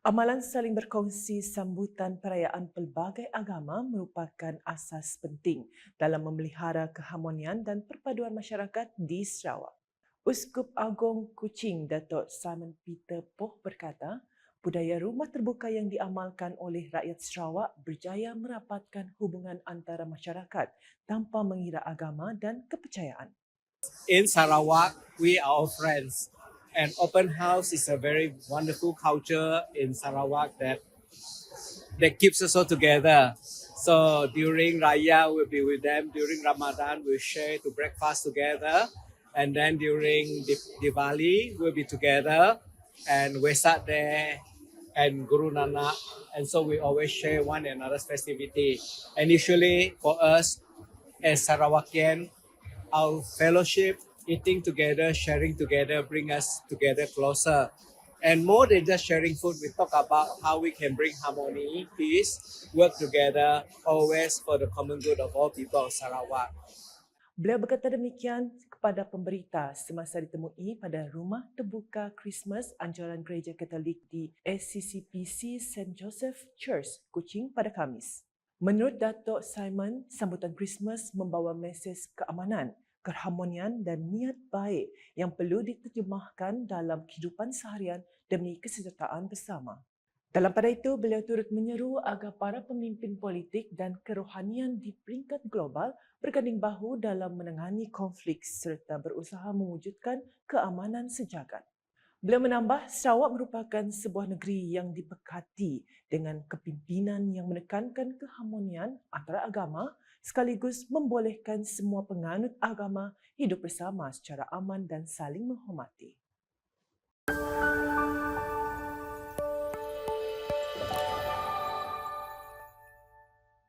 Amalan saling berkongsi sambutan perayaan pelbagai agama merupakan asas penting dalam memelihara keharmonian dan perpaduan masyarakat di Sarawak. Uskup Agong Kuching Datuk Simon Peter Poh berkata, budaya rumah terbuka yang diamalkan oleh rakyat Sarawak berjaya merapatkan hubungan antara masyarakat tanpa mengira agama dan kepercayaan. in Sarawak, we are all friends. And open house is a very wonderful culture in Sarawak that that keeps us all together. So during Raya, we'll be with them. During Ramadan, we'll share to breakfast together. And then during Di- Diwali, we'll be together. And Wesak there and Guru Nanak. And so we always share one another's festivity. And usually for us as Sarawakian, our fellowship, eating together, sharing together, bring us together closer. And more than just sharing food, we talk about how we can bring harmony, peace, work together, always for the common good of all people of Sarawak. Beliau berkata demikian kepada pemberita semasa ditemui pada rumah terbuka Christmas anjuran Gereja Katolik di SCCPC St. Joseph Church, Kuching pada Khamis. Menurut Datuk Simon, sambutan Christmas membawa mesej keamanan, keharmonian dan niat baik yang perlu diterjemahkan dalam kehidupan seharian demi kesejahteraan bersama. Dalam pada itu, beliau turut menyeru agar para pemimpin politik dan kerohanian di peringkat global berganding bahu dalam menangani konflik serta berusaha mewujudkan keamanan sejagat. Beliau menambah, Sarawak merupakan sebuah negeri yang diberkati dengan kepimpinan yang menekankan keharmonian antara agama sekaligus membolehkan semua penganut agama hidup bersama secara aman dan saling menghormati.